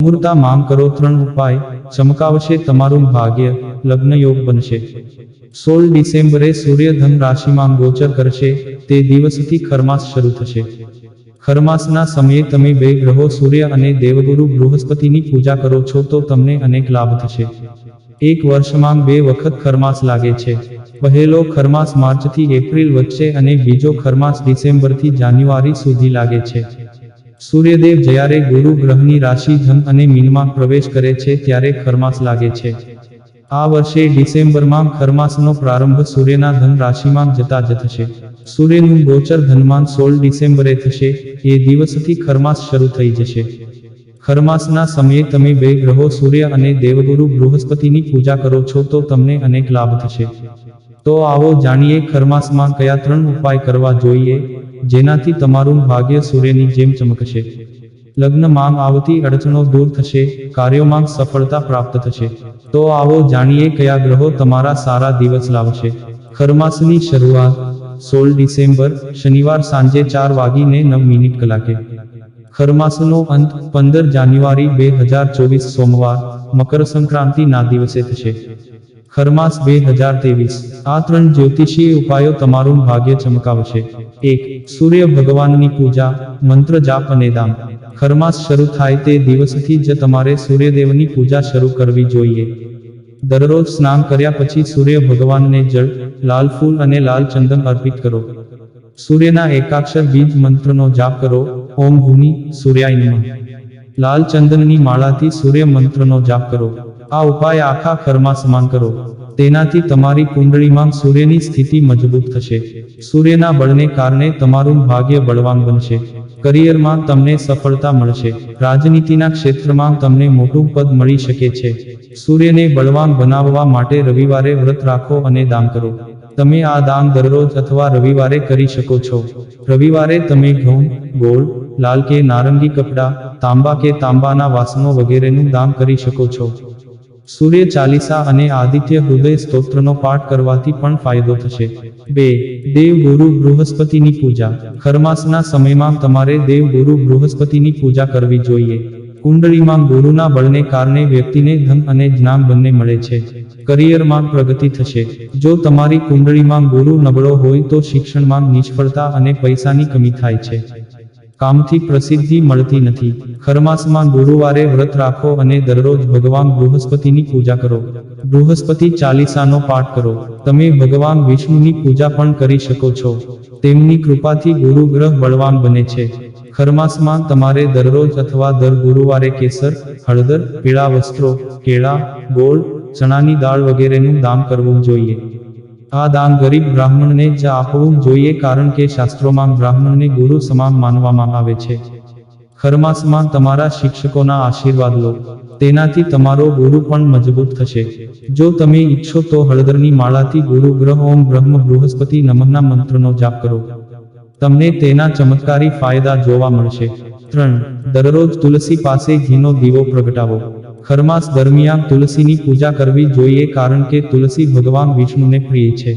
અમૃતા માંગ કરો ત્રણ ઉપાય. ચમકાવશે તમારું ભાગ્ય. લગ્ન યોગ બનશે. સોળ ડિસેમ્બરે સૂર્ય ધન રાશિમાં ગોચર કરશે. તે દિવસથી ખરમાસ શરૂ થશે. ખરમાસના સમયે તમે બે ગ્રહો સૂર્ય અને દેવગુરુ બૃહસ્પતિની પૂજા કરો છો તો તમને અનેક લાભ થશે. એક વર્ષમાં બે વખત ખરમાસ લાગે છે. પહેલો ખરમાસ માર્ચથી એપ્રિલ વચ્ચે અને બીજો ખરમાસ ડિસેમ્બરથી જાન્યુઆરી સુધી લાગે છે. સૂર્યદેવ જ્યારે ગુરુ ગ્રહની રાશિ ધન અને મીનમાં પ્રવેશ કરે છે ત્યારે ખરમાસ લાગે છે. આ વર્ષે ડિસેમ્બરમાં ખરમાસનો પ્રારંભ સૂર્યના ધન રાશિમાં જતા જ સૂર્યનું ગોચર ધનમાન સોળ ડિસેમ્બરે થશે, એ દિવસથી ખરમાસ શરૂ થઈ જશે. ખરમાસના સમયે તમે બે ગ્રહો સૂર્ય અને દેવગુરુ બૃહસ્પતિની પૂજા કરો છો તો તમને અનેક લાભ થશે. તો આવો જાણીએ ખરમાસમાં કયા ત્રણ ઉપાય કરવા જોઈએ? જેનાથી તમારું ભાગ્ય સૂર્યની જેમ ચમકશે. લગ્ન માંગ આવતી અડચણો દૂર થશે, કાર્યોમાં સફળતા પ્રાપ્ત થશે. તો આવો જાણીએ કયા ગ્રહો તમારા સારા દિવસ લાવશે. ખરમાસની શરૂઆત, સોળ ડિસેમ્બર, શનિવાર સાંજે ચાર વાગીને નવ મિનિટ કલાકે. ખરમાસનો અંત, પંદર જાન્યુઆરી બે હજાર ચોવીસ સોમવાર, મકર સંક્રાંતિના દિવસે થશે. ખરમાસ બે હજાર ત્રેવીસ, આ ત્રણ જ્યોતિષીય ઉપાયો તમારું ભાગ્ય ચમકાવશે. એક સૂર્ય ભગવાનની પૂજા, મંત્ર જાપ અને દાન. ખરમાસ શરૂ થાય તે દિવસથી જ તમારે સૂર્યદેવની પૂજા શરૂ કરવી જોઈએ. દરરોજ સ્નાન કર્યા પછી સૂર્ય ભગવાનને જળ, લાલ ફૂલ અને લાલ ચંદન અર્પિત કરો. સૂર્યના એકાક્ષર બીજ મંત્રનો જાપ કરો. ઓમ ભૂમિ સૂર્યાય નમઃ. લાલ ચંદનની માળાથી સૂર્ય મંત્રનો જાપ કરો. આ ઉપાય આખા ખરમાં સમાન કરો. તેનાથી તમારી કુંડળીમાં સૂર્યની સ્થિતિ મજબૂત થશે. સૂર્યના બળને કારણે તમારું ભાગ્ય બળવાન બનશે. કરિયરમાં તમને સફળતા મળશે. રાજનીતિના ક્ષેત્રમાં તમને મોટું પદ મળી શકે છે. સૂર્યને બળવાન બનાવવા માટે રવિવારે વ્રત રાખો અને દાન કરો. તમે આ દાન દરરોજ અથવા રવિવારે કરી શકો છો. રવિવારે તમે ઘઉં, ગોળ, લાલ કે નારંગી કપડાં, તાંબા કે તાંબાના વાસણો વગેરેનું દાન કરી શકો છો. સૂર્ય ચાલીસા અને આદિત્ય હૃદય સ્તોત્રનો પાઠ કરવાથી પણ ફાયદો થશે. બે, દેવગુરુ બૃહસ્પતિની પૂજા. ખરમાસના સમયમાં તમારે દેવગુરુ બૃહસ્પતિની પૂજા કરવી જોઈએ. કુંડળીમાં ગુરુના બળને કારણે વ્યક્તિને ધન અને જ્ઞાન બંને મળે છે. કરિયરમાં પ્રગતિ થશે. જો તમારી કુંડળીમાં ગુરુ નબળો હોય તો શિક્ષણમાં નિષ્ફળતા અને પૈસાની કમી થાય છે. કામથી પ્રસિદ્ધિ મળતી નથી. ખરમાસમાં ગુરુવારે વ્રત રાખો અને દરરોજ ભગવાન બૃહસ્પતિની પૂજા કરો. બૃહસ્પતિ ચાલીસાનો પાઠ કરો. તમે ભગવાન વિષ્ણુની પૂજા પણ કરી શકો છો. તેમની કૃપાથી ગુરુ ગ્રહ બળવાન બને છે. ખરમાસમાં તમારે દરરોજ અથવા દર ગુરુવારે કેસર, હળદર, પીળા વસ્ત્રો, કેળા, ગોળ, ચણાની દાળ વગેરેનું દાન કરવું જોઈએ. આ દાન ગરીબ બ્રાહ્મણને જ આપવું જોઈએ કારણ કે શાસ્ત્રોમાં બ્રાહ્મણને ગુરુ સમાન માનવામાં આવે છે. ખરમાસમાં તમારા શિક્ષકોના આશીર્વાદ લો. તેનાથી તમારો ગુરુ પણ મજબૂત થશે. જો તમે ઈચ્છો તો હળદરની માળાથી ગુરુ ગ્રહ ઓમ બ્રહ્મ બૃહસ્પતિ નમઃના મંત્રનો જાપ કરો. તમને તેના ચમત્કારી ફાયદા જોવા મળશે. ત્રણ. દરરોજ તુલસી પાસે ઘીનો દીવો પ્રગટાવો. ખરમાસ દરમિયાન તુલસીની પૂજા કરવી જોઈએ કારણ કે તુલસી ભગવાન વિષ્ણુને પ્રિય છે.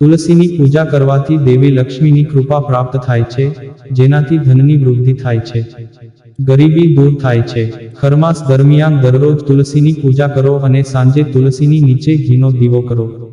તુલસીની પૂજા કરવાથી દેવી લક્ષ્મીની કૃપા પ્રાપ્ત થાય છે, જેનાથી ધનની વૃદ્ધિ થાય છે. ગરીબી દૂર થાય છે. ખરમાસ દરમિયાન દરરોજ તુલસીની પૂજા કરો અને સાંજે તુલસીની નીચે ઘીનો દીવો કરો.